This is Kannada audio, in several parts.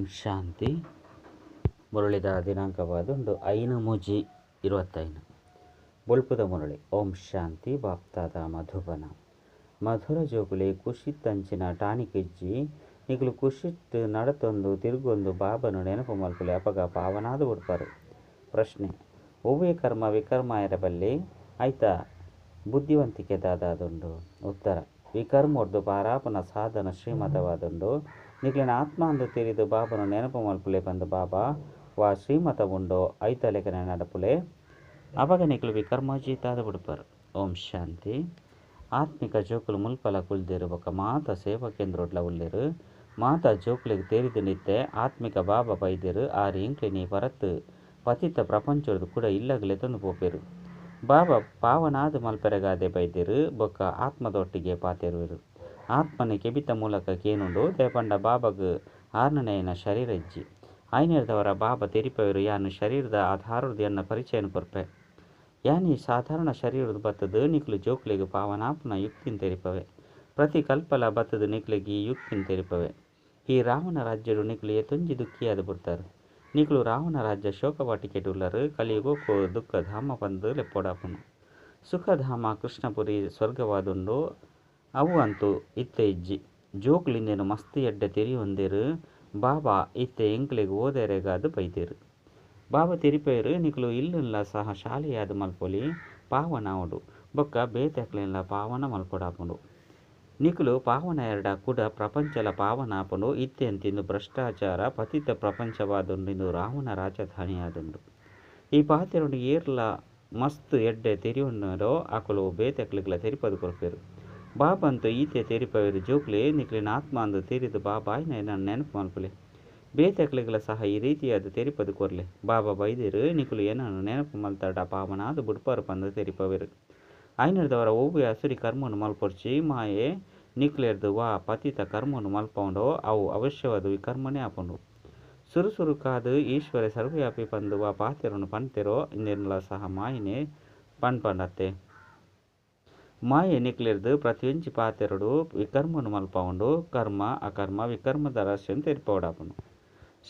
ಓಂ ಶಾಂತಿ. ಮುರಳಿದ ದಿನಾಂಕವಾದೊಂದು ಐನ ಮುಜಿ ಇರುವತ್ತೈನು. ಬೊಲ್ಪುದ ಮುರಳಿ, ಓಂ ಶಾಂತಿ, ಬಾಪ್ತಾದ ಮಧುಬನ. ಮಧುರ ಜೋಗುಲೆ ಕುಶಿತ್ತಂಚಿನ ಟಾಣಿಕಿಜ್ಜಿ ಈಗಲೂ ಕುಶಿತ್ ನಡತೊಂದು ತಿರುಗೊಂದು ಬಾಬನು ನೆನಪು ಮಲ್ಪುಲೆ ಅಪಗ ಪಾವನಾದ ಉಡ್ಪರು ಪ್ರಶ್ನೆ ಒವ್ವೇ ಕರ್ಮ ವಿಕರ್ಮ ಇರಬಲ್ಲಿ ಐತ ಬುದ್ಧಿವಂತಿಕೆ ದಾದಾದುಂಡು ಉತ್ತರ ವಿಕರ್ಮೊಡ್ದು ಪಾರಾಪನ ಸಾಧನ ಶ್ರೀಮತವಾದುಂಡು ನಿಕ್ಲಿನ ಆತ್ಮ ಅಂದು ತಿರಿದು ಬಾಬನು ನೆನಪು ಮಲ್ಪುಲೆ ಬಂದು ಬಾಬಾ. ವಾ ಶ್ರೀಮತ ಉಂಡು ಐತ ಲೆಕ್ಕನ ನಡಪುಲೆ. ಅವಾಗ ನಿಕ್ಲು ವಿಕರ್ಮಜೀತಾದ ಬಿಡುಪರು ಓಂ ಶಾಂತಿ. ಆತ್ಮಿಕ ಜೋಕುಲು ಮುಲ್ಪಲ ಕುಲ್ದಿರು ಬೊಕ ಮಾತ ಸೇವಾ ಕೇಂದ್ರೊಡ್ಲ ಉಳ್ಳಿರು. ಮಾತ ಜೋಕುಲಿಗೆ ತೇರಿದು ನಿತ್ತೆ ಆತ್ಮಿಕ ಬಾಬಾ ಬೈದಿರು. ಆರು ನೀ ಪರತ್ತು ಪತಿತ ಪ್ರಪಂಚದ ಕೂಡ ಇಲ್ಲಗಲೆ ತಂದು ಪೋಪೆರು. ಬಾಬಾ ಪಾವನಾದ ಮಲ್ಪೆರಗಾದೆ ಬೈದಿರು. ಬೊಕ್ಕ ಆತ್ಮದೊಟ್ಟಿಗೆ ಪಾತೆರುವರು. ಆತ್ಮನೆ ಕೆಬಿತ ಮೂಲಕ ಕೇನುಂಡು ದೇಪಂಡ ಬಾಬಗ್ ಆರ್ನನೆಯನ ಶರೀರ ಇಜ್ಜಿ. ಬಾಬಾ ತೆರಿಪವರು ಯಾನು ಶರೀರದ ಆಧಾರದ ಪರಿಚಯನ ಕೊರ್ಪೆ. ಯಾನಿ ಸಾಧಾರಣ ಶರೀರದ ಬತ್ತದ ನಿಕ್ಲು ಜೋಕ್ಲಿಗೆ ಪಾವನಾಪನ ಯುಕ್ತಿನ ತೆರಿಪವೆ. ಪ್ರತಿ ಕಲ್ಪಲ ಬತ್ತದ ನಿಕ್ಲಿಗೆ ಈ ಯುಕ್ತಿನ ತೆರಿಪವೆ. ಈ ರಾವಣ ರಾಜ್ಯರು ನಿಕ್ಲು ಎತ್ತೊಂಜಿ ದುಃಖಿಯಾದ ಬಿಡ್ತಾರೆ ನಿಕ್ಲು ರಾವಣ ರಾಜ್ಯ ಶೋಕವಾಟಿಕೆ ಉಳ್ಳರು ಕಲಿಯುಗೋ ದುಃಖ ಧಾಮ ಬಂದು ಲೆಪ್ಪೋಡಾಪನು. ಸುಖಧಾಮ ಕೃಷ್ಣಪುರಿ ಸ್ವರ್ಗವಾದುಂಡು ಅವು ಅಂತೂ ಇತ್ತೆ ಇಜ್ಜಿ. ಜೋಕ್ಲಿಂದೇನು ಮಸ್ತ್ ಎಡ್ಡೆ ತೆರಿ ಹೊಂದಿರು, ಬಾಬಾ ಇತ್ತೆ ಎಂಕ್ಲಿಗೆ ಓದೇರೆಗಾದು ಬೈದಿರು. ಬಾಬಾ ತೆರಿಪೇರು, ನಿಕ್ಲು ಇಲ್ಲಿಲ್ಲ ಸಹ ಶಾಲೆಯಾದ ಮಲ್ಪೊಲಿ, ಪಾವನ ಅವಡು ಬೊಕ್ಕ ಬೇತೆಕ್ಲೆನ್ಲ ಪಾವನ ಮಲ್ಪೊಡಾಪುಂಡು ನಿಕ್ಲು ಪಾವನ ಎರಡ ಕೂಡ ಪ್ರಪಂಚಲ ಪಾವನಾಪುಂಡು ಇತ್ತೆ ಇತ್ತೆಂತಿಂದು ಭ್ರಷ್ಟಾಚಾರ ಪತಿತ ಪ್ರಪಂಚವಾದುಂಡಿಂದು ರಾವಣ ರಾಜಧಾನಿಯಾದುಂಡು. ಈ ಪಾತೆರುಂಡು ಏರ್ಲ ಮಸ್ತ್ ಎಡ್ಡೆ ತಿರಿಯೋ ಆಕುಲು ಬೇತೆಕ್ಲಿಗ್ಲ ತೆರಿಪದು ಕೊರ್ಪೇರು ಬಾಬಂತು ಈತೆ ತೆರಿಪವೇರು ಜೋಕ್ಲೆ, ನಿಕ್ಲಿನ ಆತ್ಮ ಅಂದು ತೆರಿದು ಬಾಬಾಯ್ನ ನಾನು ನೆನಪು ಮಲ್ಪುಲೆ ಬೇತಕ್ಲಿಗಳ ಸಹ ಈ ರೀತಿಯಾದ ತೆರಿಪದು ಕೊರ್ಲೆ. ಬಾಬಾ ಬೈದಿರು, ನಿಕ್ಲು ಏನನ್ನು ನೆನಪು ಮಲ್ತಾಡ ಪಾವನಾದ ಬುಡ್ಪಾರು ಪಂದು ತೆರಿಪವೇರು. ಐನರ್ದವರ ಒಬ್ಬ ಹಸುರಿ ಕರ್ಮವನ್ನು ಮಲ್ಪೊರ್ಚಿ, ಮಾಯೆ ನಿಕ್ಲೇರ್ದು ವಾ ಪತಿತ ಕರ್ಮವನ್ನು ಮಲ್ಪೊಂಡು, ಅವು ಅವಶ್ಯವಾದ ವಿಕರ್ಮನೇ ಆಪುಂಡು. ಸುರುಸುರು ಕಾದು ಈಶ್ವರ ಸರ್ವವ್ಯಾಪಿ ಪಂದು ವಾ ಪಾತ್ರರನ್ನು ಪಂತೆರೋ ಇಂದೆನ್ಲ ಸಹ ಮಾಯಿನೇ ಪಂಡ್ಪಂಡತ್ತೆ ಮಾಯೆ ನಿಕ್ಲೆರ್ದು ಪ್ರತಿಯೊಂಜಿ ಪಾತೆರಡು ವಿಕರ್ಮನು ಮಲ್ಪೌಂಡು ಕರ್ಮ, ಅಕರ್ಮ, ವಿಕರ್ಮದ ರಹಸ್ಯನ್ ತೆರಿಪೋಡಾಪುನು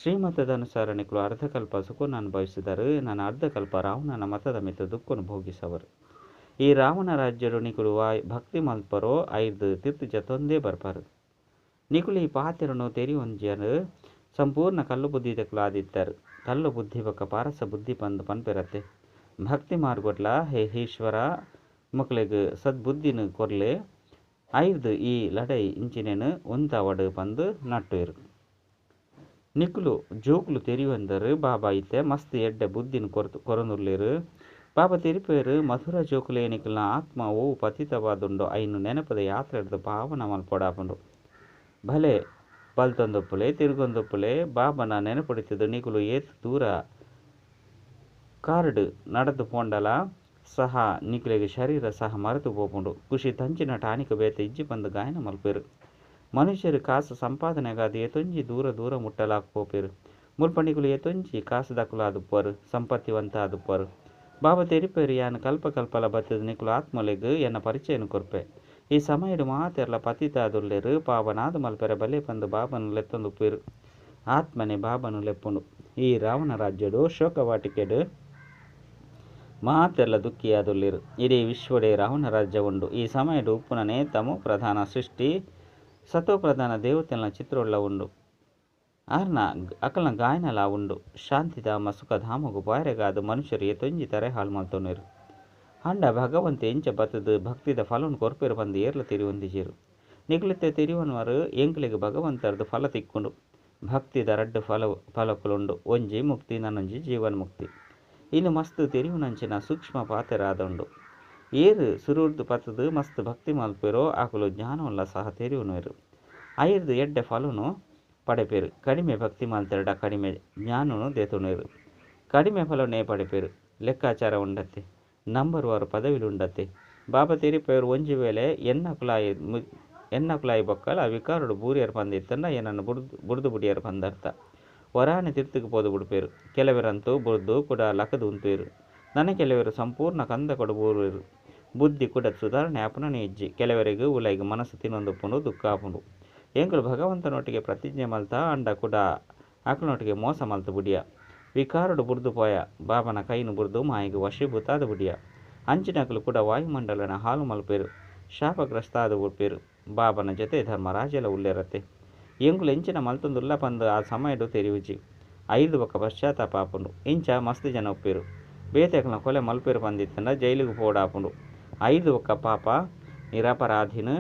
ಶ್ರೀಮತದ ಅನುಸಾರ ಅರ್ಧಕಲ್ಪ ಸುಖವನ್ನು ಅನುಭವಿಸಿದರು, ನನ್ನ ಅರ್ಧಕಲ್ಪ ರಾವಣನ ಮತದ ಮಿತ ದುಃಖನು ಭೋಗಿಸವರು. ಈ ರಾವಣ ರಾಜ್ಯರು ನಿಕುಲು ಭಕ್ತಿ ಮಲ್ಪರೋ, ಐದು ತಿರ್ತು ಜತೊಂದೇ ಬರ್ಪರು. ನಿಕುಲು ಈ ಪಾತ್ರನು ತೆರಿ ಸಂಪೂರ್ಣ ಕಲ್ಲು ಬುದ್ಧಿ ತಕ್ಕಲು ಆದಿತ್ತರು. ಕಲ್ಲು ಬುದ್ಧಿ ಬೊಕ್ಕ ಪಾರಸ ಬುದ್ಧಿ ಪಂದು ಪನ್ಪಿರತ್ತೆ. ಭಕ್ತಿ ಮಾರ್ಗೊಟ್ಲ ಹೇ ಈಶ್ವರ ಮಕ್ಳಿಗೆ ಸದ್ಬುದ್ಧಿನ ಕೊರ್ಲೆ, ಐದು ಈ ಲಡೈ ಇಂಚಿನೇನು ಒಂದ ವಡು ನಟ್ಟುಯಿರು ನಿಕ್ಲು ಜೋಕುಲು ತೆರಿವಂದರು, ಬಾಬಾ, ಇತ್ತೆ ಮಸ್ತ್ ಎಡ್ಡೆ ಬುದ್ಧಿನ ಕೊರತು ಬಾಬಾ ತೆರಿಪೇರು, ಮಧುರ ಜೋಕುಲೆ ನಿಕಲ್ನ ಆತ್ಮ ಓವು ಪತಿತವಾದುಂಡು, ಐನು ನೆನಪದ ಯಾತ್ರೆ ಹಿಡಿದು ಪಾವನ ಮಲ್ಪೊಡಾಪುಂಡು ಭಲೆ ಬಲ್ತೊಂದೊಪ್ಪುಲೆ, ತಿರುಗೊಂದೊಪ್ಪುಲೆ, ಬಾಬನ ನೆನಪುಡಿತಿದ್ದು ನಿಕುಲು ಏತ್ ದೂರ ಕಾರ್ಡ್ ನಡೆದು ಪೋಂಡಲ. ಸಹ ನಿಕ್ಲೆಗೆ ಶರೀರ ಸಹ ಮರೆತು ಪೋಪುಂಡು ಖುಷಿ ತಂಚಿನ ಟಾನಿಕ ಬೇತ ಇಜ್ಜಿ ಬಂದು ಗಾಯನ ಮಲ್ಪೇರು. ಮನುಷ್ಯರು ಕಾಸು ಸಂಪಾದನೆಗಾದ ಎತ್ತೊಂಜಿ ದೂರ ದೂರ ಮುಟ್ಟಲಾಕ ಪೋಪೇರು ಮುಲ್ಪಣಿಗಳು ಎತೊಂಜಿ ಕಾಸು ದಕ್ಕಲು ಆದುಪ್ಪರು ಸಂಪತ್ತಿವಂತ ಆದುಪ್ಪರು ಬಾಬಾ ತೆರಿಪೇರು ಯಾನ ಕಲ್ಪ ಕಲ್ಪಲ ಬತ್ತದ ನಿಕುಲು ಆತ್ಮಲೆಗ್ ಎನ್ನ ಪರಿಚಯನ ಕೊರ್ಪೆ. ಈ ಸಮಯಡು ಮಾತೆರ್ಲ ಪತಿತಾದುಲ್ಲೆರು ಪಾವನಾದ ಮಲ್ಪೆರ ಬಲೆ ಬಂದು ಬಾಬನು ಲೆತ್ತೊಂದು ಪೇರು ಆತ್ಮನೆ ಬಾಬನು ಲೆಪ್ಪುಂಡು. ಈ ರಾವಣ ರಾಜ್ಯಡು ಶೋಕವಾಟಿಕೆಡು ಮಾತೆರ್ಲ ದುಃಖಿಯಾದುಲ್ಲೆರು ಇಡೀ ವಿಶ್ವಡೆ ರಾವಣ ರಾಜ್ಯ ಉಂಡು ಈ ಸಮಯಡು ಉಪ್ಪುನನೆ ತಮೋ ಪ್ರಧಾನ ಸೃಷ್ಟಿ, ಸತೋ ಪ್ರಧಾನ ದೇವತೆಲ್ನ ಚಿತ್ರವುಳ್ಳ ಉಂಡು ಆರ್ನ ಅಕಲ್ನ ಗಾಯನಲ ಉಂಡು ಶಾಂತಿದ ಸುಖಧಾಮಗು ಬಾಯರೆಗಾದು ಮನುಷ್ಯರು ಎತ್ತೊಂಜಿ ತರೆ ಹಾಲು ಮಲ್ತೊನ್ನಿರು. ಹಂಡ ಭಗವಂತ ಎಂಚ ಬತ್ತದು ಭಕ್ತಿದ ಫಲವನ್ನು ಕೊರ್ಪೆರು ಬಂದು ಏರ್ಲ ತಿರಿವೊಂದಿಜಿರು ನಿಗ್ಲಿತ್ತೆ ತಿರಿವನ್ವರು ಎಂಕ್ಲಿಗೆ ಭಗವಂತರದು ಫಲ ತಿಕ್ಕೊಂಡು ಭಕ್ತಿದ ರಡ್ಡು ಫಲ ಫಲಕುಲುಂಡು ಒಂಜಿ ಮುಕ್ತಿ, ನನ್ನೊಂಜಿ ಜೀವನ್ ಮುಕ್ತಿ ಇನ್ನು ಮಸ್ತ್ ತಿರುವುನಂಚಿನ ಸೂಕ್ಷ್ಮ ಪಾತೆರಾದಂಡು. ಏರು ಸುರುರ್ದು ಪತ್ತದು ಮಸ್ತ್ ಭಕ್ತಿ ಮಲ್ಪೆರೋ ಆಕುಲು ಜ್ಞಾನವಲ್ಲ ಸಹ ತೆರಿವುನರು ಐರ್ದು ಎಡ್ಡೆ ಫಲನು ಪಡೆಪೇರು. ಕಡಿಮೆ ಭಕ್ತಿ ಮಲ್ತೆರಡ ಕಡಿಮೆ ಜ್ಞಾನನು ದೇತುನೇರು ಕಡಿಮೆ ಫಲನೇ ಪಡೆಪೇರು. ಲೆಕ್ಕಾಚಾರ ಉಂಡತ್ತೆ. ನಂಬರ್ ವಾರು ಪದವಿಲುಂಡತ್ತೆ. ಬಾಬಾ ತೆರಿಪೇರು ಒಂಜಿ ವೇಳೆ ಎನ್ನ ಕುಲಾಯಿ ಎನ್ನ ಕುಲಾಯಿ ಬೊಕ್ಕಲ ವಿಕಾರುಡು ಬೂರಿಯರು ಬಂದಿತ್ತನ್ನ ಏನನ್ನು ಬುಡ್ದು ಬುಡ್ದು ಬುಡಿಯರು ಪಂದರ್ಥ ವರಾನೆ ತೀರ್ಥಕ್ಕೆ ಪೋದು ಬಿಡ್ಪೇರು ಕೆಲವರಂತೂ ಬುರ್ದು ಕೂಡ ಲಕದು ಉಂತೇರು ನನ್ನ ಕೆಲವರು ಸಂಪೂರ್ಣ ಕಂದ ಕೊಡಬೂರು ಬುದ್ಧಿ ಕೂಡ ಸುಧಾರಣೆ ಆಪುನನೆ ಇಜ್ಜಿ ಕೆಲವರಿಗೆ ಉಲೈಗೆ ಮನಸ್ಸು ತಿನ್ನೊಂದುಪ್ಪುಂಡು ದುಃಖ ಆಪುಂಡು ಎಂಕುಲು ಭಗವಂತನೊಟ್ಟಿಗೆ ಪ್ರತಿಜ್ಞೆ ಮಲ್ತ, ಅಂಡ ಕೂಡ ಆಕಳನೊಟ್ಟಿಗೆ ಮೋಸ ಮಲ್ತು ಬುಡಿಯ. ವಿಕಾರುಡು ಬುರ್ದು ಪೋಯ, ಬಾಬನ ಕೈನು ಬುರ್ದು ಮಾಯಿಗೆ ವಶೀಭೂತಾದ ಬುಡಿಯ. ಅಂಚಿನಕಲು ಕೂಡ ವಾಯುಮಂಡಲನ ಹಾಲು ಮಲ್ಪೇರು ಶಾಪಗ್ರಸ್ತಾದ ಉಡ್ಪೇರು ಬಾಬನ ಜೊತೆ ಧರ್ಮರಾಜಲ ಉಲ್ಲೇರತ್ತೆ ಎಂಚಿನ ಮಲ್ತೊಂದುಲ್ಲ ಪಂದು ಆ ಸಮಯಡು ತೆರಿವುಜಿ ಐದು ಬೊಕ್ಕ ಪಶ್ಚಾತ್ತಾಪ ಆಪುಂಡು. ಇಂಚ ಮಸ್ತ್ ಜನ ಒಪ್ಪಿರು. ಬೇತೆಕಲ್ನ ಕೊಲೆ ಮಲ್ಪೇರು ಪಂದಿತ್ತಂಡ ಜೈಲಿಗೆ ಪೋಡಾಪುಂಡು. ಐದು ಒಕ್ಕ ಪಾಪ ನಿರಪರಾಧಿನ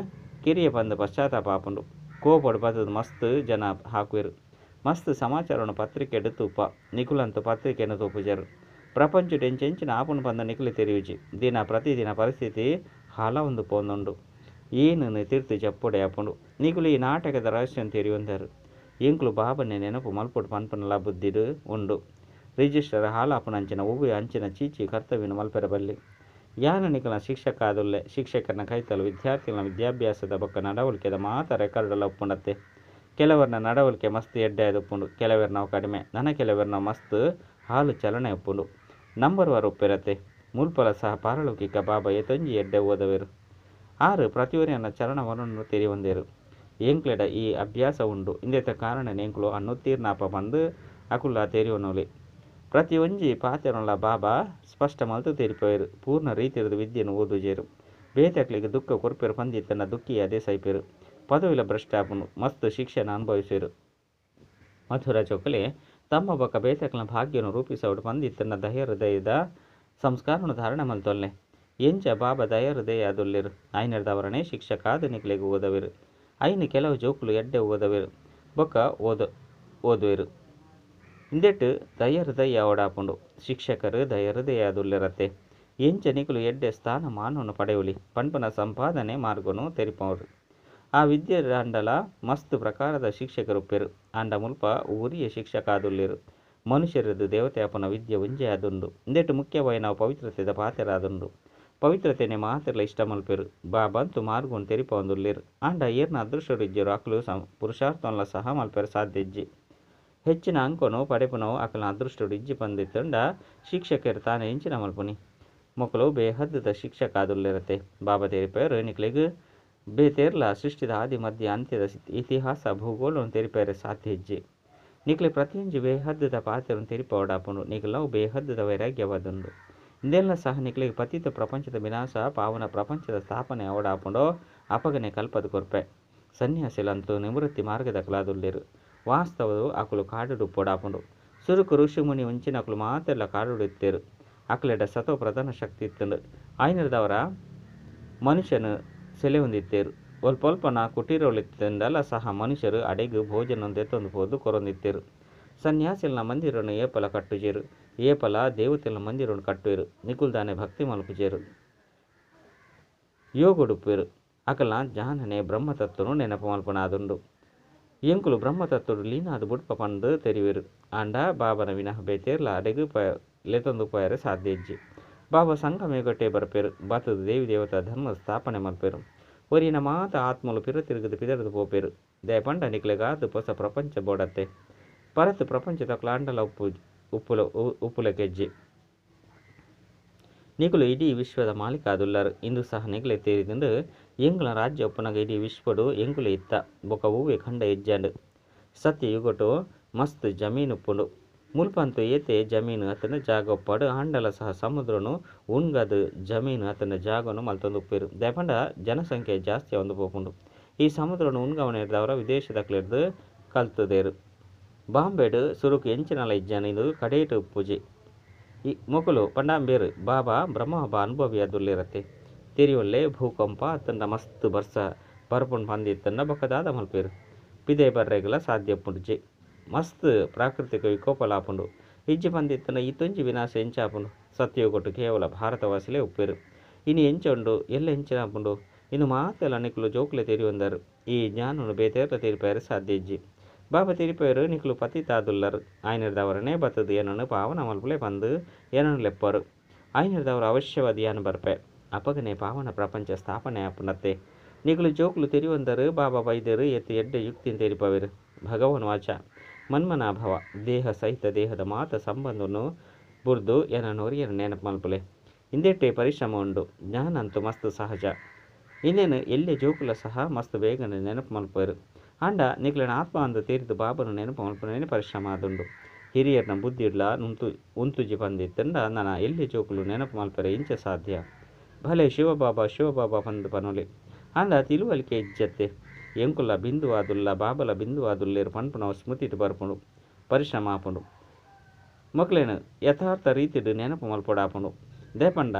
ಕಿರಿಯ ಬಂದು ಪಶ್ಚಾತ್ತಾಪ ಆಪುಂಡು. ಕೋಪಡು ಬದದು ಮಸ್ತ್ ಜನ ಹಾಕುವೆರು. ಮಸ್ತ್ ಸಮಾಚಾರವನ್ನು ಪತ್ರಿಕೆ ತೂಪ ನಿಕುಲಂತು ಪತ್ರಿಕೆಯನ್ನು ತೂಪುಜರು ಪ್ರಪಂಚ ಎಂಚೆಂಚಿನ ಆಪುಣ ಪಂದ ನಿಖಲಿ ತೆರಿಯುಜಿ ದಿನ ಪ್ರತಿದಿನ ಪರಿಸ್ಥಿತಿ ಹಾಲ ಒಂದು ಆಪುಂಡು ನಿಕುಲು ಈ ನಾಟಕದ ರಹಸ್ಯ ತೆರಿಯುವಂದರು ಎಂಕುಲು ಬಾಬನೆ ನೆನಪು ಮಲ್ಪುಡು ಪನ್ಪನಲ ಬುದ್ಧಿಡು ಉಂಡು. ರಿಜಿಸ್ಟರ್ ಹಾಲಾಪುನಂಚಿನ ಉಭು ಅಂಚಿನ ಚೀಚಿ ಕರ್ತವ್ಯನ ಮಲ್ಪೆರ ಬಲ್ಲಿ. ಯಾನ ನಿಕಲ ಶಿಕ್ಷಕ ಆದುಲ್ಲೆ? ಶಿಕ್ಷಕನ ಕೈತಲು ವಿದ್ಯಾರ್ಥಿಗಳ ವಿದ್ಯಾಭ್ಯಾಸದ ಬೊಕ್ಕ ನಡವಳಿಕೆದ ಮಾತ ರೆಕಾರ್ಡಲ್ಲ ಒಪ್ಪುಂಡತ್ತೆ ಕೆಲವರನ್ನ ನಡವಳಿಕೆ ಮಸ್ತ್ ಎಡ್ಡೆ ಉಪ್ಪುಂಡು. ಕೆಲವರ ನಾವು ಕಡಿಮೆ. ನನ ಕೆಲವರ ನಾವು ಮಸ್ತ್ ಹಾಲು ಚಲನೆ ಒಪ್ಪುಂಡು ನಂಬರ್ ವಾರ ಒಪ್ಪಿರತ್ತೆ ಮುಲ್ಪಲ ಸಹ ಪಾರಲೌಕಿಕ ಬಾಬಾ ಎತೊಂಜಿ ಎಡ್ಡೆ ಓದವೆರು ಆರು ಪ್ರತಿಯೊರಿಯನ್ನ ಚರಣವನ್ನು ತೆರಿಯೊಂದೇರು ಏಂಕ್ಲೆಡ ಈ ಅಭ್ಯಾಸ ಉಂಡು ಇಂದೆತ ಕಾರಣ ನೆಂಕ್ಲು ಅನ್ನುತ್ತೀರ್ನಾಪ ಬಂದು ಅಕುಲ್ಲ ಪ್ರತಿ ಒಂಜಿ ಪಾತೆರೊಲ್ಲ ಬಾಬಾ ಸ್ಪಷ್ಟ ಮಲ್ತು ತೆರಿಪೋಯರು. ಪೂರ್ಣ ರೀತಿಯದ ವಿದ್ಯೆಯನ್ನು ಓದುಜೇರು ಬೇತಕ್ಲಿಗೆ ದುಃಖ ಕೊರ್ಪೆರು ತನ್ನ ದುಃಖಿ ಅದೇ ಸೈಪೇರು ಪದವಿಲ ಭ್ರಷ್ಟಾಪನು. ಮಸ್ತ್ ಶಿಕ್ಷಣ ಅನುಭವಿಸಿರು ಮಥುರ ಚೌಕಲೆ ತಮ್ಮ ಬೊಕ್ಕ ಬೇತಕ್ಲ ಭಾಗ್ಯನು ರೂಪಿಸೋಡು ತನ್ನ ದಹ ಹೃದಯದ ಸಂಸ್ಕಾರವನ್ನು ಧಾರಣ ಮಲ್ತೊಲ್ಲೆ. ಎಂಚ ಬಾಬಾ ದಯ ಅದುಲ್ಲಿರ್ ಅದುಲ್ಲಿರು ಐನರ್ದವರನೇ ಶಿಕ್ಷಕ ಆಧುನಿಕಲಿಗೆ ಓದವಿರು ಐನು ಕೆಲವು ಜೋಕುಲು ಎಡ್ಡೆ ಓದವಿರು ಬೊಕ್ಕ ಓದ ಓದುವಿರು ಇಂದೆಟ್ಟು ದಯ ಹೃದಯ ಓಡಾಪುಂಡು. ಶಿಕ್ಷಕರು ದಯರುದಯ ಅದುಲ್ಲಿರತ್ತೆ ಎಂಚ ನಿಕುಲು ಎಡ್ಡೆ ಸ್ಥಾನ ಮಾನವನ್ನು ಪಡೆಯುಲಿ. ಪಂಪನ ಸಂಪಾದನೆ ಮಾರ್ಗನು ತೆರಿಪವರು. ಆ ವಿದ್ಯೆ ಅಂಡಲ ಮಸ್ತ್ ಪ್ರಕಾರದ ಶಿಕ್ಷಕರು ಪೆರು ಅಂಡ ಮುಲ್ಪ ಊರಿಯ ಶಿಕ್ಷಕ ಆದುಲ್ಲಿರು ಮನುಷ್ಯರದು ದೇವತೆ ಅಪನ ವಿದ್ಯೆ ಒಂಜೆ ಆದುಂಡು. ಇಂದೆಟ್ಟು ಮುಖ್ಯವಾಗಿ ನಾವು ಪವಿತ್ರತೆದ ಪಾತೆರಾದುಂಡು ಇಷ್ಟ ಮಲ್ಪೆರು ಬಾ ಬಂತು ಮಾರ್ಗುನ್ ತೆರಿಪೊಂದುಲ್ಲೇರು ಆಂಡ ಏರ್ನ ಅದೃಷ್ಟರು ಇಜ್ಜರು ಅಕಲು ಸಂ ಪುರುಷಾರ್ಥನ್ಲ ಸಹ ಮಲ್ಪೆರು ಸಾಧ್ಯ ಇಜ್ಜಿ ಹೆಚ್ಚಿನ ಅಂಕನೋ ಪಡೆಪುನೋ ಅಕಲ್ನ ಅದೃಷ್ಟ ಇಜ್ಜಿ ಬಂದಿತ್ತಂಡ ಶಿಕ್ಷಕರು ತಾನೇ ಹೆಂಚಿನ ಮಲ್ಪುನಿ. ಮಕ್ಕಳು ಬೇಹದ್ದದ ಶಿಕ್ಷಕ ಆದುಲ್ಲೇರತ್ತೆ ಬಾಬಾ ತೆರಿಪೇರು ನಿಕ್ಲಿಗೆ ಬೇತೇರ್ಲ ಸೃಷ್ಟಿದ ಆದಿ ಮಧ್ಯ ಅಂತ್ಯದ ಇತಿಹಾಸ ಭೂಗೋಳವನ್ನು ತೆರಿಪೇರೆ ಸಾಧ್ಯ ಇಜ್ಜಿ ನಿಕ್ಲೆ ಪ್ರತಿಯೊಂಜಿ ಬೇಹದ್ದದ ಪಾತ್ರವನ್ನು ತೆರಿಪೋಡಾಪುಂಡು ನಿಕ್ಲವು ಬೇಹದ್ದದ ವೈರಾಗ್ಯವಾದುಂಡು. ಇಂದೆಲ್ಲ ಸಹ ನಿಕ್ಲಿಗೆ ಪತಿತ ಪ್ರಪಂಚದ ವಿನಾಶ, ಪಾವನ ಪ್ರಪಂಚದ ಸ್ಥಾಪನೆ ಅವಡಾಪುಂಡೋ ಅಪಗನೆ ಕಲ್ಪದ ಕೊರ್ಪೆ. ಸನ್ಯಾಸಿಲಂತೂ ನಿವೃತ್ತಿ ಮಾರ್ಗದ ಕಲಾದುಲ್ಲಿರು ವಾಸ್ತವದು ಅಕುಲು ಕಾಡುಡು ಪೋಡಾಪುಂಡು. ಸುರುಕು ಋಷಿಮುನಿ ಉಂಚಿನ ಅಕುಲು ಮಾತೆಲ್ಲ ಕಾಡುಡು ಇತ್ತೇರು. ಅಕಲೆಡ ಸತೋ ಪ್ರಧಾನ ಶಕ್ತಿ ಇತ್ತು ಆಯ್ನರ್ದವರ ಮನುಷ್ಯನು ಸೆಲೆ ಹೊಂದಿತ್ತೇರು ಒಲ್ಪ ಒಲ್ಪನ ಸಹ ಮನುಷ್ಯರು ಅಡೆಗು ಭೋಜನೊಂದೆತ್ತೊಂದು ಹೋದು ಕೊರೊಂದಿತ್ತೇರು. ಸನ್ಯಾಸಿಲ್ನ ಮಂದಿರನು ಏಪಲ ಕಟ್ಟುಜೇರು. ಏಪಲ ದೇವತೆಲ ಮಂದಿರನು ಕಟ್ಟುವೆರು ನಿಕುಲ್ದಾನೆ ಭಕ್ತಿ ಮಲ್ಪುಜೇರು ಯೋಗುಡುಪ್ಪೇರು ಅಕಲ್ನ ಜಾನನೆ ಬ್ರಹ್ಮತತ್ವನು ನೆನಪು ಮಲ್ಪನಾದುಂಡು ಎಂಕುಲು ಬ್ರಹ್ಮತತ್ವಡು ಲೀನಾದು ಬುಡ್ಪ ಪಂದು ತೆರಿವೆರು ಆಂಡ ಬಾಬನ ವಿನಃ ಬೇತೇರ್ಲ ಅಡೆಗು ಪ ಲೆತೊಂದು ಪೋಯರೆ ಸಾಧ್ಯ ಇಜ್ಜಿ ಬಾಬಾ ಸಂಘಮೇಗೊಟ್ಟೆ ಬರಪೇರು ಬಾತದ ದೇವಿ ದೇವತಾ ಧರ್ಮ ಸ್ಥಾಪನೆ ಮಲ್ಪೇರು ಒರಿನ ಮಾತ ಆತ್ಮಲು ಪಿರ ತಿರುಗದು ಪಿದರದು ಪೋಪೇರು ದಯಪಂಡ ನಿಕ್ಲೆಗಾದು ಹೊಸ ಪ್ರಪಂಚ ಬೋಡತ್ತೆ ಪರತ್ ಪ್ರಪಂಚದ ಕ್ಲಾಂಡಲ ಉಪ್ಪು ಉಪ್ಪುಲ ಉಪ್ಪುಲ ಕೆಜ್ಜಿ ನಿಗುಲು ಇಡೀ ವಿಶ್ವದ ಮಾಲೀಕ ಅದುಲ್ಲರ್ ಇಂದು ಸಹ ನಿಗಲೆ ತೇರಿದಿಂದ ಎಂಗುಲ ರಾಜ್ಯ ಒಪ್ಪನಾಗ ಇಡೀ ವಿಶ್ವಡು ಎಂಗುಲ ಇತ್ತ. ಬೊಕ ಹೂವೆ ಖಂಡ ಎಜ್ಜಂಡು. ಸತ್ಯ ಯುಗಟು ಮಸ್ತ್ ಜಮೀನು ಉಪ್ಪುಂಡು ಮುಲ್ಪಂತು ಏತೆ ಜಮೀನು ಅತನ ಜಾಗ ಒಪ್ಪಾಡು. ಆಂಡಲ ಸಹ ಸಮುದ್ರನು ಉಣ್ಗದು ಜಮೀನು ಅತನ ಜಾಗನು ಮಲ್ತೊಂದು ಉಪ್ಪಿರು. ದಯಪಂಡ ಜನಸಂಖ್ಯೆ ಜಾಸ್ತಿ ಒಂದು ಪೋಪುಂಡು. ಈ ಸಮುದ್ರನು ಉಣ್ಗವನ ಹಿಡ್ದವರ ವಿದೇಶದಕ್ಲಿಡ್ದು ಕಲ್ತದೇರು. ಬಾಂಬೆಡು ಸುರುಕು ಎಂಚಿನಲ ಇಜ್ಜನ ಇದು ಕಡೇಟು ಪೂಜೆ. ಈ ಮೊಕಲು ಪಂಡಾಂಬೇರು ಬಾಬಾ ಬ್ರಹ್ಮಹಬ್ಬ ಅನುಭವಿ ಅದುಲ್ಲಿರತ್ತೆ ತೆರಿಯೊಲ್ಲೆ ಭೂಕಂಪ ತನ್ನ ಮಸ್ತ್ ಬರ್ಸ ಬರ್ಪುಂಡು ಪಂದಿತ್ತಂಡ ಬೊಕ್ಕದಾದ ಮಲ್ಪೇರು. ಪಿದೆ ಬರ್ರೆಗಲ ಸಾಧ್ಯ ಪುಂಡ್ಜೆ. ಮಸ್ತ್ ಪ್ರಾಕೃತಿಕ ವಿಕೋಪಲಾಪುಂಡು ಇಜ್ಜಿ ಪಂದಿತ್ತನ ಇತ್ತೊಂಜಿ ವಿನಾಶ ಎಂಚಾಪುಂಡು ಸತ್ಯಗೊಟ್ಟು ಕೇವಲ ಭಾರತವಾಸಿಲೇ ಉಪ್ಪೇರು. ಇನ್ನು ಎಂಚುಂಡು ಎಲ್ಲ ಎಂಚಿನಾಪುಂಡು ಇನ್ನು ಮಾತೆಲ್ಲ ನಿಕ್ಲು ಜೋಕ್ಲೆ ತೆರಿಯೊಂದರು. ಈ ಜ್ಞಾನನು ಬೇತೇರ್ಲ ತೆರಿಪಾಯರು ಸಾಧ್ಯ ಇಜ್ಜಿ. ಬಾಬಾ ತಿರಿಪೇರು ನಿಕ್ಲು ಪತಿತಾದುಲ್ಲರು ಆಯ್ನರ್ದವರನೇ ಬತ್ತದು ಏನನ್ನು ಪಾವನ ಮಲ್ಪಲೆ ಬಂದು ಏನನ್ನು ಲೆಪ್ಪರು ಆಯ್ನರ್ದವರು ಅವಶ್ಯವಾದಿ ಏನು ಬರ್ಪೆ ಅಪಗನೆ ಪಾವನ ಪ್ರಪಂಚ ಸ್ಥಾಪನೆ ಆಪುನತ್ತೆ ನಿಗ್ಲು ಜೋಕ್ಲು ತೆರಿಯೊಂದರು ಬಾಬಾ ಬೈದರು ಎತ್ತಿ ಎಡ್ಡೆ ಯುಕ್ತಿನ ತೆರಿಪವೆರು ಭಗವನ್ ವಾಚ ಮನ್ಮನಾಭವ ದೇಹ ಸಹಿತ ದೇಹದ ಮಾತ ಸಂಬಂಧವನ್ನು ಬುರ್ದು ಏನನ್ನು ಒರಿಯನ ನೆನಪು ಮಲ್ಪಲೆ ಇಂದೆಟ್ಟೆ ಪರಿಶ್ರಮ ಉಂಡು ಜ್ಞಾನ ಅಂತೂ ಮಸ್ತ್ ಸಹಜ ಇನ್ನೇನು ಎಲ್ಲೇ ಜೋಕುಲ ಸಹ ಮಸ್ತ್ ಬೇಗನೆ ನೆನಪು ಮಲ್ಪರು ಅಂಡ ನಿಕ್ಲೆನ ಆತ್ಮ ಅಂದು ತೀರಿದು ಬಾಬನು ನೆನಪು ಮಲ್ಪನೇನೆ ಪರಿಶ್ರಮ ಆದುಂಡು ಹಿರಿಯರ್ನ ಬುದ್ಧಿಡ್ಲ ಉಂತು ಉಂತುಜಿ ಬಂದಿತ್ತಂಡ ನನ್ನ ಎಲ್ಲಿ ಜೋಕುಲು ನೆನಪು ಮಲ್ಪರೆ ಇಂಚ ಸಾಧ್ಯ. ಭಲೆ ಶಿವಬಾಬಾ ಶಿವಬಾಬಾ ಬಂದು ಪನೊಲಿ ಅಂಡ ತಿಳುವಳಿಕೆ ಇಜ್ಜತ್ತೆ. ಎಂಕುಲ ಬಿಂದು ಆದುಲ್ಲ ಬಾಬಲ ಬಿಂದು ಆದುಲ್ಲೇರು ಪಂಪುನ ಸ್ಮೃತಿಟ್ ಬರ್ಪುಂಡು ಪರಿಶ್ರಮ ಆಪುಂಡು ಮಕ್ಕಳೇನು ಯಥಾರ್ಥ ರೀತಿಡು ನೆನಪು ಮಲ್ಪೊಡಾಪುಂಡು. ದೇಪಂಡ,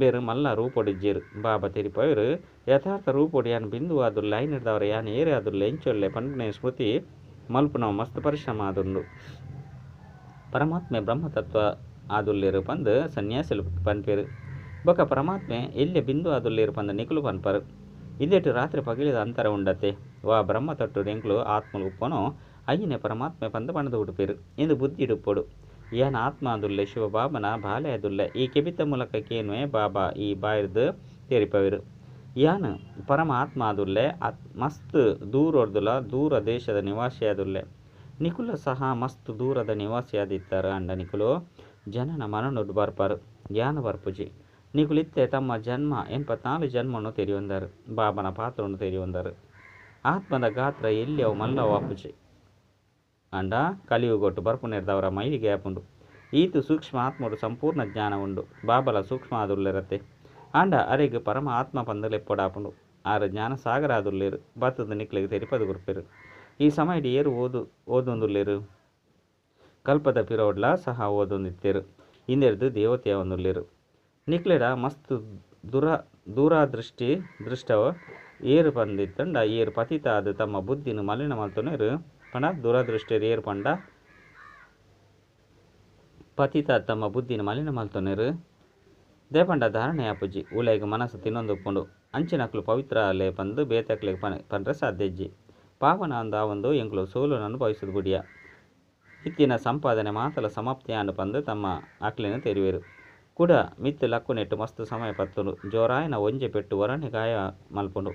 ಬೇರು ಮಲ್ಲ ರೂಪೊಡಿಜ್ಜೇರು ಬಾಬಾ ತೆರಿಪವರು ಯಥಾರ್ಥ ರೂಪೊಡಿ ಯಾನ್ ಬಿಂದು ಲೈನ್ ಐನಿಡ್ದವರ ಯಾನ್ ಏರೆ ಆದುಲ್ಲ ಎಂಚೊಲ್ಲೆ ಪಂಪುನ ಸ್ಮೃತಿ ಮಲ್ಪುನ ಮಸ್ತ್ ಪರಿಶ್ರಮ ಆದುಂಡು ಪರಮಾತ್ಮೆ ಬ್ರಹ್ಮತತ್ವ ಆದುಲ್ಲೇರು ಪಂದು ಸನ್ಯಾಸಿಲು ಪನ್ಪೇರು. ಬೊಕ ಪರಮಾತ್ಮೆ ಎಲ್ಲೆ ಬಿಂದು ಆದುಲ್ಲೇರು ಪಂದ ನಿಕುಲು ಪನ್ಪರು. ಇಲ್ಲೆಟ್ಟು ರಾತ್ರಿ ಪಗಿಲಿದ ಅಂತರ ಉಂಡತೆ. ವಾ ಬ್ರಹ್ಮ ತಟ್ಟು ರೆಂಕ್ಲು ಆತ್ಮಲು ಉಪ್ಪನೋ, ಅಯ್ಯನೆ ಪರಮಾತ್ಮೆ ಪಂದ ಪಣದು ಉಡುಪೇರು. ಎಂದು ಬುದ್ಧಿ ಇಡುಪ್ಪಡು. ಯಾನ ಆತ್ಮ ಅದುಲ್ಲೆ, ಶಿವ ಬಾಬನ ಬಾಲೆ ಆದುಲ್ಲೆ ಈ ಕೆಬಿತ ಮೂಲಕ ಕೇನುವೆ ಬಾಬಾ, ಈ ಬಾಯ್ದು ತೇರಿಪವಿರು. ಯಾನ್ ಪರಮ ಆತ್ಮ ಆದುಲ್ಲೆ ಅತ್ ಮಸ್ತ್ ದೂರೊರ್ದುಲ ದೂರ ದೇಶದ ನಿವಾಸಿ ಆದುಲ್ಲೆ ನಿಕುಲ ಸಹ ಮಸ್ತ್ ದೂರದ ನಿವಾಸಿ ಆದಿತ್ತಾರ ಅಂಡ ನಿಕುಲು. ಜನನ ಮನನುಡ್ ಬರ್ಪಾರು, ಜ್ಞಾನ ಬರ್ಪುಜಿ. ನಿಕುಲಿತ್ತೆ ತಮ್ಮ ಜನ್ಮ, ಎಂಪತ್ನಾಲ್ಕು ಜನ್ಮವನ್ನು ತೆರೆಯೊಂದರು, ಬಾಬನ ಪಾತ್ರವನ್ನು ತೆರೆಯೊಂದರು. ಆತ್ಮದ ಗಾತ್ರ ಎಲ್ಲಿ ಅವು ಮಲ್ಲ ವಾಪುಜಿ ಅಂಡ ಕಲಿಯುಗೊಟ್ಟು ಬರ್ಪುನೆರ್ದವರ ಮೈಲಿಗೆ ಆಪುಂಡು ಈತು ಸೂಕ್ಷ್ಮ ಆತ್ಮಡು ಸಂಪೂರ್ಣ ಜ್ಞಾನ ಉಂಡು ಬಾಬಲ ಸೂಕ್ಷ್ಮ ಆದುಲ್ಲಿರತ್ತೆ ಅಂಡ ಅರೆಗ್ ಪರಮ ಆತ್ಮ ಪಂದಲೆಪ್ಪೊಡಾಪುಂಡು ಆರು ಜ್ಞಾನ ಸಾಗರ ಆದುಲ್ಲೇರು ಬತ್ತದ ನಿಕ್ಲಿಗೆ ತೆರಿಪದು ಗುರುಪೇರು. ಈ ಸಮಯಡ್ ಏರು ಓದು ಓದೊಂದುಲ್ಲೇರು ಕಲ್ಪದ ಪಿರೋಡ್ಲ ಸಹ ಓದೊಂದಿತ್ತೇರು. ಹಿಂದೆರ್ದು ದೇವತೆಯ ಒಂದುಲ್ಲೇರು ನಿಕ್ಲೆಡ ಮಸ್ತ್ ದುರ, ದೂರದೃಷ್ಟಿ ದೃಷ್ಟವ ಏರು ಪಂದಿತ್ತಂಡ ಏರು ಪತಿತ ಅದು ತಮ್ಮ ಬುದ್ಧಿನ ಮಲಿನ ಮಲ್ತೊನೆರು ಪಂಡ ದುರದೃಷ್ಟಿಯರು ಏರು ಪಂಡ ಪತಿತ ತಮ್ಮ ಬುದ್ಧಿನ ಮಲಿನ ಮಲ್ತೊನೆರು ದೇಪಂಡ ಧಾರಣೆ ಅಪ್ಪುಜಿ ಉಲೆಗ್ ಮನಸ್ಸು ಉಪ್ಪುಂಡು ಅಂಚಿನಕ್ಲು ಪವಿತ್ರ ಅಲೆ ಪಂದು ಬೇತಕ್ಲೆಗ್ ಪನ್ ಪಂಡ್ರೆ ಸಾಧ್ಯಜ್ಜಿ. ಪಾವನ ಅಂದ ಒಂದು ಎಂಕ್ಲು ಸೋಲುನನ್ನು ಅನುಭವಿಸಿದ ಗುಡಿಯ. ಇತ್ತಿನ ಸಂಪಾದನೆ ಮಾತಲ ಸಮಾಪ್ತಿಯನ್ನು ಪಂದು ತಮ್ಮ ಅಕ್ಲಿನ ತೆರಿವೇರು ಕೂಡ ಮಿತ್ತು ಲಕ್ಕು ನೆಟ್ಟು ಮಸ್ತ್ ಸಮಯ ಪತ್ತುಂಡು ಜೋರಾಯನ ಒಂಜೆ ಪೆಟ್ಟು ಒರಣೆ ಗಾಯ ಮಲ್ಪುಂಡು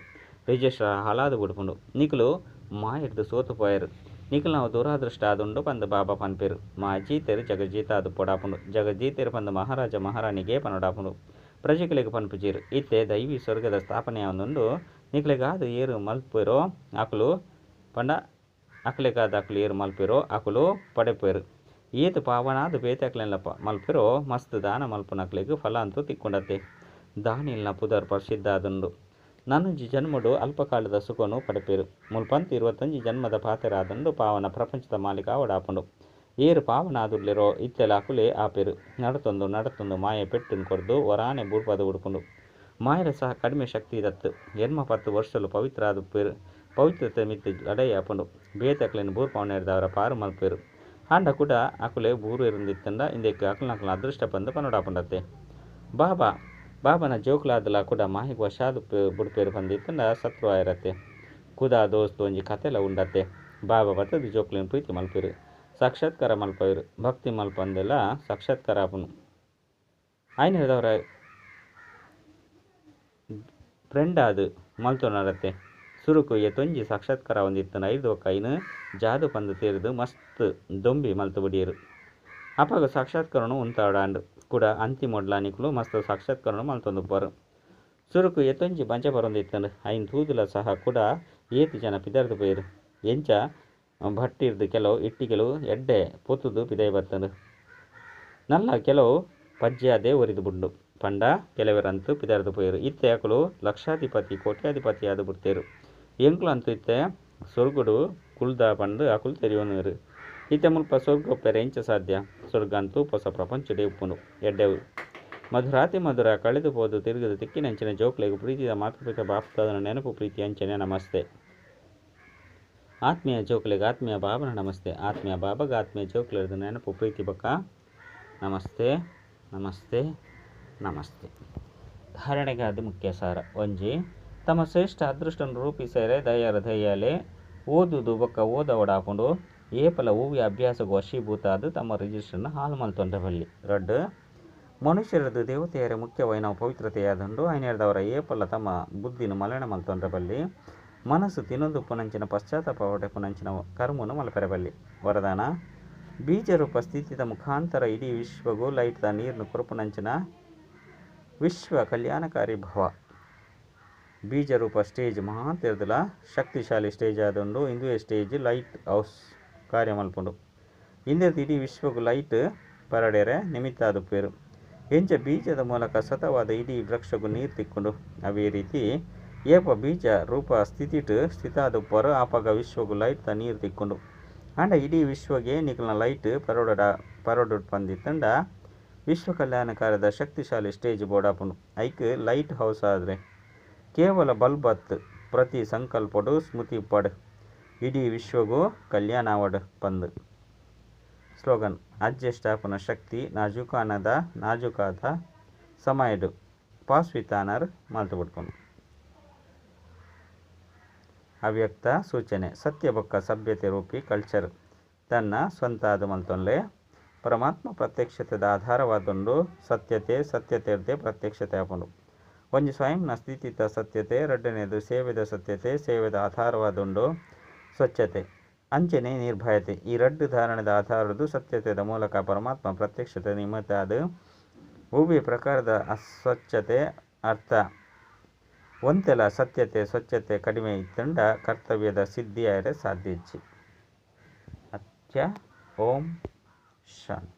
ರಿಜಿಸ್ಟ್ರ ಹಲಾದು ಬಿಡ್ಪುಂಡು ನಿಕುಲು ಮಾ ಹಿಡ್ದು ಸೋತು ಪೋಯರು ನಿಕುಲು ನಾವು ದುರಾದೃಷ್ಟ ಆದುಂಡು ಪಂದು ಬಾಬಾ ಪನ್ಪೇರು ಮಾ ಜೀತೆರು ಜಗ ಜೀತ ಅದು ಪೊಡಾಪುಂಡು ಜಗ ಜೀತೆರು ಪಂದು ಮಹಾರಾಜ ಮಹಾರಾಣಿಗೆ ಪನೊಡಾಪುಂಡು ಪ್ರಜೆಗಳಿಗೆ ಪನ್ಪುಜೀರು ಇತ್ತೆ ದೈವಿ ಸ್ವರ್ಗದ ಸ್ಥಾಪನೆಯೊಂದುಂಡು ನಿಕ್ಲೆಗಾದು ಏರು ಮಲ್ಪೇರೋ ಆಕುಲು ಪಂಡ ಅಕ್ಲೆಗಾದ ಅಕ್ಲು ಏರು ಮಲ್ಪೇರೋ ಆಕುಲು ಪಡೆಪೇರು ಈತ ಪಾವನಾದ ಬೇತಕ್ಲೆನಪ್ಪ ಮಲ್ಪಿರೋ ಮಸ್ತ್ ದಾನ ಮಲ್ಪುನಕ್ಲೆಗ್ ಫಲ ಅಂತೂ ತಿಕ್ಕೊಂಡತ್ತೆ ದಾನಿಲ್ನ ಪುದರ್ ಪ್ರಸಿದ್ಧ ಆದುಂಡು ನನ್ನೊಂಜಿ ಜನ್ಮಡು ಅಲ್ಪಕಾಲದ ಸುಖನು ಪಡೆಪೇರು. ಮುಲ್ಪಂತ ಇರುವತ್ತಂಜಿ ಜನ್ಮದ ಪಾತೆರಾದಂಡು ಪಾವನ ಪ್ರಪಂಚದ ಮಾಲೀಕ ಒಡಾಪಂಡು. ಏರು ಪಾವನ ಇತ್ತೆಲಾಕುಲೆ ಆಪೇರು. ನಡತೊಂದು ನಡತೊಂದು ಮಾಯ ಪೆಟ್ಟನ್ನು ಕೊರ್ದು ವರಾನೆ ಬೂರ್ಪದ ಉಡುಪುಂಡು ಮಾಯರ ಸಹ ಕಡಿಮೆ ಶಕ್ತಿ ಇರತ್ತು ಎನ್ಮ ಪತ್ತು ವರ್ಷಲು ಪವಿತ್ರ ಪವಿತ್ರತೆ ಮಿತ್ತು ಲಡೈ ಬೇತಕ್ಲಿನ ಬೇತಕ್ಲೆನ್ ಬೂರ್ಪವನೇರ್ದವರ ಪಾರು ಮಲ್ಪೇರು. ಆಂಡ ಕೂಡ ಅಕುಲೆ ಬೂರು ಇರುಂದಿತ್ತಂಡ ಇಂದೆಕ್ ಅಕಲ್ನ ಅಕಲ್ನ ಅದೃಷ್ಟ ಪಂದು ಪನೊಡಾಪುಂಡತ್ತೆ ಬಾಬಾ, ಬಾಬನ ಜೋಕ್ಲಾದಲ ಕೂಡ ಮಾಹಿಗೆ ವಶಾದ ಬುಡ್ಪೇರು ಬಂದಿತ್ತಂದ ಸತ್ರು ಆಯಿರತ್ತೆ. ಕುದ ದೋಸ್ತು ಒಂಜಿ ಕತೆಲ ಉಂಡತ್ತೆ. ಬಾಬಾ ಬರ್ತದೆ ಜೋಕ್ಲಿನ ಪ್ರೀತಿ ಮಲ್ಪಿರು. ಸಾಕ್ಷಾತ್ಕಾರ ಮಲ್ಪಿರು. ಭಕ್ತಿ ಮಲ್ಪಂದೆಲ್ಲ ಸಾಕ್ಷಾತ್ಕಾರ ಆಪನು. ಆಯ್ನ ಹೇಳಿದವರ, ಫ್ರೆಂಡ್ ಆದು ಮಲ್ತೊನರತ್ತೆ. ಸುರುಕು ಎತ್ತೊಂಜಿ ಸಾಕ್ಷಾತ್ಕಾರ ಒಂದಿತ್ತನ ಐದು ಕೈನು ಜಾದು ಪಂದು ತೇರಿದು ಮಸ್ತ್ ದೊಂಬಿ ಮಲ್ತು ಬಿಡಿಯರು. ಅಪಾಗ ಸಾಕ್ಷಾತ್ಕಾರನು ಉಂತಾಡಾಂಡು. ಕೂಡ ಅಂತಿಮೊಡ್ಲ ನಿಕ್ಲು ಮಸ್ತ್ ಸಾಕ್ಷಾತ್ಕಾರನು ಮಲ್ತೊಂದು ಬರು ಸುರುಕು ಎತ್ತೊಂಜಿ ಪಂಚ ಬರೊಂದಿತ್ತನು ಐನ್ ತೂದುಲ ಸಹ ಕೂಡ ಏತು ಜನ ಪಿದರ್ದು ಪೋಯರು. ಎಂಚ ಭಟ್ಟಿರ್ದು ಕೆಲವು ಇಟ್ಟಿಗೆಲು ಎಡ್ಡೆ ಪೊತ್ತುದು ಪಿದೈ ಬರ್ತನು ನಲ್ಲ ಕೆಲವು ಪಜ್ಜಾದೆ ಒರಿದು ಬುಂಡು. ಪಂಡ ಕೆಲವರಂತೂ ಪಿದರ್ದು ಪೋಯರು. ಇತ್ತೆ ಅಕಲು ಲಕ್ಷಾಧಿಪತಿ, ಕೋಟ್ಯಾಧಿಪತಿ ಆದು ಬಿಡ್ತೇರು. ಎಂಕ್ಲು ಇತ್ತೆ, ಸೊರ್ಗುಡು, ಕುಲ್ದ ಪಂಡ್ ಅಕುಲು ತೆರಿಯೋನರು ಇತ್ತೆ ಮುಲ್ಪ ಸ್ವರ್ಗ ಇಂಚ ಸಾಧ್ಯ? ಸ್ವರ್ಗ ಅಂತೂ ಹೊಸ ಪ್ರಪಂಚಡೆ ಉಪ್ಪುನು ಎಡ್ಡೆವು. ಮಧುರಾತಿ ಮಧುರ ಕಳೆದು ಹೋದು ತಿರುಗದು ತಿಕ್ಕಿನಂಚಿನ ಜೋಕ್ಲೆಗು ಪ್ರೀತಿಯ ಮಾತೃಪಿತ ಬಾಪ್ತಾದ ನೆನಪು ಪ್ರೀತಿ ಅಂಚನೆ ನಮಸ್ತೆ. ಆತ್ಮೀಯ ಜೋಕ್ಲೆಗೆ ಆತ್ಮೀಯ ಬಾಬನ ನಮಸ್ತೆ. ಆತ್ಮೀಯ ಬಾಬಾಗ ಆತ್ಮೀಯ ಜೋಕ್ಲೆದು ನೆನಪು ಪ್ರೀತಿ ಬಕ್ಕ? ನಮಸ್ತೆ ನಮಸ್ತೆ ನಮಸ್ತೆ. ಧಾರಣೆಗೆ ಅದು ಮುಖ್ಯ ಸಾರ. ಒಂಜಿ ತಮ್ಮ ಶ್ರೇಷ್ಠ ಅದೃಷ್ಟನ್ನು ರೂಪಿಸರೆ ದಯಾರ ದಯಲೆ ಓದುದು ಬೊಕ್ಕ ಓದ ಒಡಾಪುಂಡು ಏಪಲ ಹೂವಿ ಅಭ್ಯಾಸಗೂ ವಶೀಭೂತ ಅದು ತಮ್ಮ ರಿಜಿಸ್ಟರ್ನ ಹಾಲು ಮಲ್ ಬಲ್ಲಿ ರಡ್ ಮನುಷ್ಯರದು ದೇವತೆಯರ ಮುಖ್ಯವಾದ ಪವಿತ್ರತೆಯಾದಂಡು ಐನೇರದವರ ಏಪಲ ತಮ್ಮ ಬುದ್ಧಿನ ಮಲಣ ಮಲ್ ಬಲ್ಲಿ ಮನಸ್ಸು ತಿನ್ನೊಂದು ಪುನಂಚಿನ ಪಶ್ಚಾತ್ತಾಪ ಹೊಡೆ ಪುನಂಚಿನ ಕರ್ಮನು ಮಲಪೆರಬಲ್ಲಿ ವರದಾನ, ಬೀಜರೂಪ ಸ್ಥಿತಿದ ಮುಖಾಂತರ ಇಡೀ ವಿಶ್ವಗೂ ಲೈಟ್ದ ನೀರನ್ನು ಕುರುಪುನಂಚಿನ ವಿಶ್ವ ಕಲ್ಯಾಣಕಾರಿ ಭವ. ಬೀಜ ರೂಪ ಸ್ಟೇಜ್ ಮಹಾಂತಿರದಲ ಶಕ್ತಿಶಾಲಿ ಸ್ಟೇಜ್ ಆದೊಂದು, ಇಂದುವೆ ಸ್ಟೇಜ್ ಲೈಟ್ ಹೌಸ್ ಕಾರ್ಯ ಮಲ್ಪುಂಡು. ಇಂದೆರ್ದು ಇಡೀ ಲೈಟ್ ಪರಡೆರೆ ನಿಮಿತ್ತ ಆದುಪ್ಪೆರ್ ಎಂಚ ಬೀಜದ ಮೂಲಕ ಸತವಾದ ಇಡೀ ವೃಕ್ಷಗೂ ನೀರು ತಿಕ್ಕೊಂಡು. ಅವೇ ರೀತಿ ಏಪ ಬೀಜ ರೂಪ ಸ್ಥಿತಿಟ್ ಸ್ಥಿತಾದುಪ್ಪರು ಆಪಾಗ ವಿಶ್ವಗೂ ಲೈಟ್ ತ ನೀರು ತಿಕ್ಕೊಂಡು. ಅಂಡ ಇಡೀ ವಿಶ್ವಗೆ ನಿಕಲ್ನ ಲೈಟ್ ಪರೋಡ ಪರೋಡ ಪಂದಿತ್ತಂಡ ವಿಶ್ವ ಕಲ್ಯಾಣಕಾರದ ಶಕ್ತಿಶಾಲಿ ಸ್ಟೇಜ್ ಬೋಡಾಪುಂಡು. ಐಕ್ ಲೈಟ್ ಹೌಸ್ ಆದರೆ ಕೇವಲ ಬಲ್ಬತ್ ಪ್ರತಿ ಸಂಕಲ್ಪಡು ಸ್ಮೃತಿ ಪಡ್. ಇಡೀ ವಿಶ್ವಗೂ ಕಲ್ಯಾಣ ಅವಡ್ ಪಂದ್. ಸ್ಲೋಗನ್ ಅಜ್ಜೆಷ್ಟಾಪನ ಶಕ್ತಿ ನಾಜುಕಾನದ ನಾಜುಕಾದ ಸಮಯಡು ಪಾಸ್ ವಿತ್ ಆನರ್ ಬಿಡ್ಕೊಂಡು ಅವ್ಯಕ್ತ ಸೂಚನೆ, ಸತ್ಯ ಬೊಕ್ಕ ಸಭ್ಯತೆ ರೂಪಿ ಕಲ್ಚರ್. ತನ್ನ ಸ್ವಂತ ಆದ ಮಲ್ತೊಂದ್ಲೆ ಪರಮಾತ್ಮ ಪ್ರತ್ಯಕ್ಷತೆದ ಆಧಾರವಾದೊಂದು ಸತ್ಯತೆ ಸತ್ಯತೆರ್ದೆ ಪ್ರತ್ಯಕ್ಷತೆ ಆಪುಂಡು. ಒಂಜಿ ಸ್ವಯಂನ ಸ್ಥಿತಿತ ಸತ್ಯತೆ, ಎರಡನೇದು ಸೇವೆದ ಸತ್ಯತೆ, ಸೇವೆದ ಆಧಾರವಾದುಂಡು ಸ್ವಚ್ಛತೆ. ಅಂಚನೆ ನಿರ್ಭಯತೆ. ಈ ರಡ್ಡು ಧಾರಣದ ಆಧಾರದು ಸತ್ಯತೆದ ಮೂಲಕ ಪರಮಾತ್ಮ ಪ್ರತ್ಯಕ್ಷತೆ ನಿಮ್ಮತಾದ ಉಭಿ ಪ್ರಕಾರದ ಅಸ್ವಚ್ಛತೆ ಅರ್ಥ. ಒಂತೆಲ ಸತ್ಯತೆ, ಸ್ವಚ್ಛತೆ ಕಡಿಮೆ ಇತ್ತಂಡ ಕರ್ತವ್ಯದ ಸಿದ್ಧಿಯಾರೆ ಸಾಧ್ಯ ಅತ್ಯ ಓಂ ಶಾಂತಿ